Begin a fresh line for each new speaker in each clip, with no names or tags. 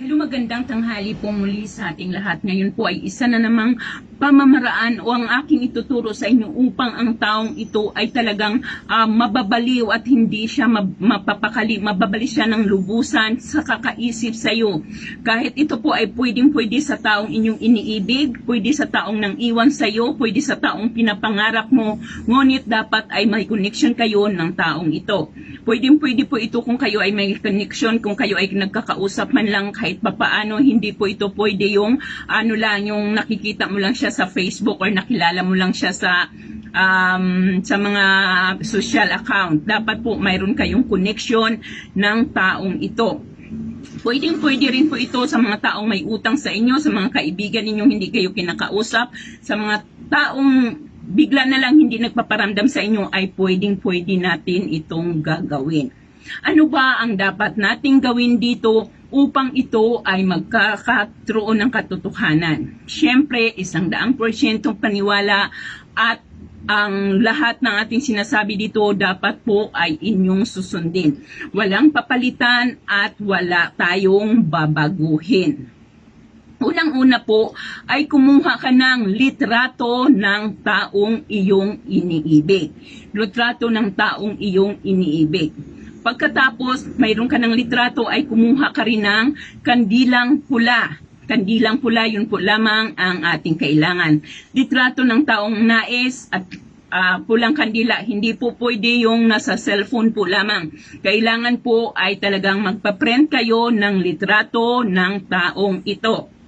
Hello, magandang tanghali po muli sa ating lahat. Ngayon po ay isa na namang pamamaraan o ang aking ituturo sa inyo upang ang taong ito ay talagang ah, mababaliw at hindi siya mapapakali, mababali siya ng lubusan sa kakaisip sa iyo. Kahit ito po ay pwedeng pwede sa taong inyong iniibig, pwede sa taong nang iwan sa iyo, pwede sa taong pinapangarap mo, ngunit dapat ay may connection kayo ng taong ito. Pwedeng pwede po ito kung kayo ay may connection, kung kayo ay nagkakausap man lang kahit papaano, hindi po ito pwede yung ano lang, yung nakikita mo lang siya sa Facebook or nakilala mo lang siya sa um, sa mga social account. Dapat po mayroon kayong connection ng taong ito. Pwedeng pwede rin po ito sa mga taong may utang sa inyo, sa mga kaibigan ninyong hindi kayo kinakausap, sa mga taong bigla na lang hindi nagpaparamdam sa inyo ay pwedeng pwede natin itong gagawin. Ano ba ang dapat nating gawin dito upang ito ay magkakaroon ng katotohanan? Siyempre, isang daang porsyentong paniwala at ang lahat ng ating sinasabi dito dapat po ay inyong susundin. Walang papalitan at wala tayong babaguhin. Unang-una po ay kumuha ka ng litrato ng taong iyong iniibig. Litrato ng taong iyong iniibig. Pagkatapos, mayroon ka ng litrato ay kumuha ka rin ng kandilang pula. Kandilang pula, yun po lamang ang ating kailangan. Litrato ng taong nais at ah, pulang kandila, hindi po pwede yung nasa cellphone po lamang. Kailangan po ay talagang magpa-print kayo ng litrato ng taong ito.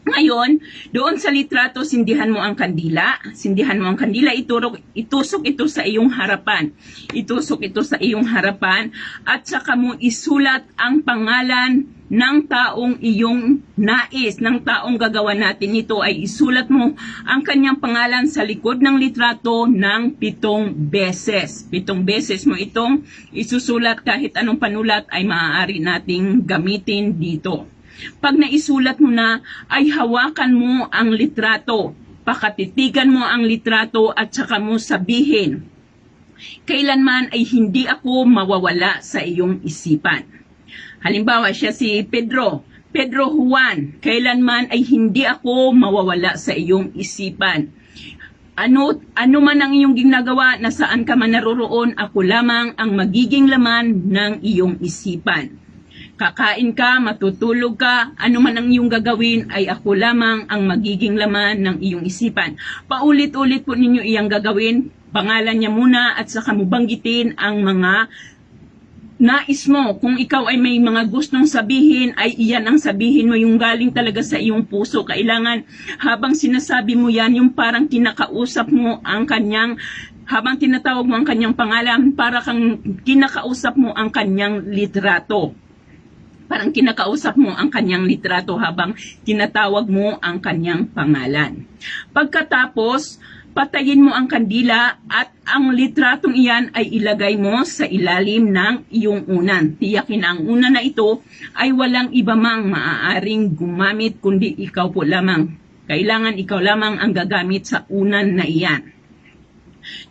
Ngayon, doon sa litrato, sindihan mo ang kandila. Sindihan mo ang kandila, iturok, itusok ito sa iyong harapan. Itusok ito sa iyong harapan at saka mo isulat ang pangalan ng taong iyong nais, ng taong gagawa natin ito ay isulat mo ang kanyang pangalan sa likod ng litrato ng pitong beses. Pitong beses mo itong isusulat kahit anong panulat ay maaari nating gamitin dito. Pag naisulat mo na, ay hawakan mo ang litrato. Pakatitigan mo ang litrato at saka mo sabihin, kailanman ay hindi ako mawawala sa iyong isipan. Halimbawa, siya si Pedro. Pedro Juan, kailanman ay hindi ako mawawala sa iyong isipan. Ano, ano man ang iyong ginagawa, nasaan ka man naroroon, ako lamang ang magiging laman ng iyong isipan kakain ka, matutulog ka, ano man ang iyong gagawin ay ako lamang ang magiging laman ng iyong isipan. Paulit-ulit po ninyo iyang gagawin, pangalan niya muna at saka mo banggitin ang mga nais mo. Kung ikaw ay may mga gustong sabihin, ay iyan ang sabihin mo, yung galing talaga sa iyong puso. Kailangan habang sinasabi mo yan, yung parang kinakausap mo ang kanyang habang tinatawag mo ang kanyang pangalan, para kang kinakausap mo ang kanyang litrato parang kinakausap mo ang kanyang litrato habang tinatawag mo ang kanyang pangalan. Pagkatapos, patayin mo ang kandila at ang litratong iyan ay ilagay mo sa ilalim ng iyong unan. Tiyakin ang unan na ito ay walang iba mang maaaring gumamit kundi ikaw po lamang. Kailangan ikaw lamang ang gagamit sa unan na iyan.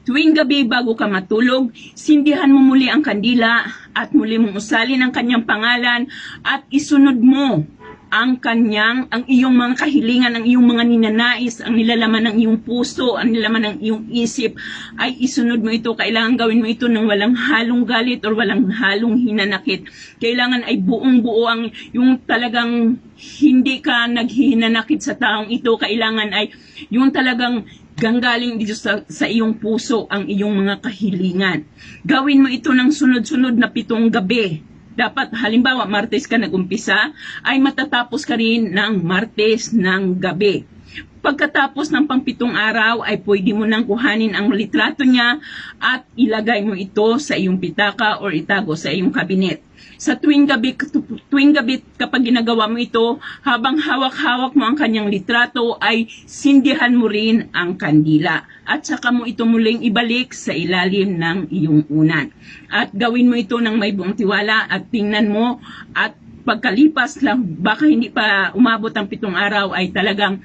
Tuwing gabi bago ka matulog, sindihan mo muli ang kandila at muli mong usalin ang kanyang pangalan at isunod mo ang kanyang, ang iyong mga kahilingan, ang iyong mga ninanais, ang nilalaman ng iyong puso, ang nilalaman ng iyong isip, ay isunod mo ito. Kailangan gawin mo ito ng walang halong galit or walang halong hinanakit. Kailangan ay buong buo ang yung talagang hindi ka naghihinanakit sa taong ito. Kailangan ay yung talagang ganggaling dito sa, sa iyong puso ang iyong mga kahilingan. Gawin mo ito ng sunod-sunod na pitong gabi. Dapat halimbawa Martes ka nagumpisa ay matatapos ka rin ng Martes ng gabi. Pagkatapos ng pangpitong araw ay pwede mo nang kuhanin ang litrato niya at ilagay mo ito sa iyong pitaka or itago sa iyong kabinet. Sa tuwing gabi, tuwing gabi kapag ginagawa mo ito, habang hawak-hawak mo ang kanyang litrato ay sindihan mo rin ang kandila. At saka mo ito muling ibalik sa ilalim ng iyong unan. At gawin mo ito ng may buong tiwala at tingnan mo at pagkalipas lang, baka hindi pa umabot ang pitong araw ay talagang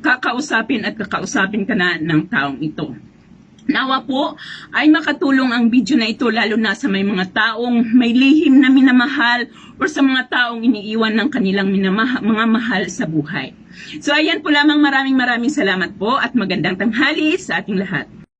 kakausapin at kakausapin ka na ng taong ito. Nawa po ay makatulong ang video na ito lalo na sa may mga taong may lihim na minamahal o sa mga taong iniiwan ng kanilang minamaha, mga mahal sa buhay. So ayan po lamang maraming maraming salamat po at magandang tanghali sa ating lahat.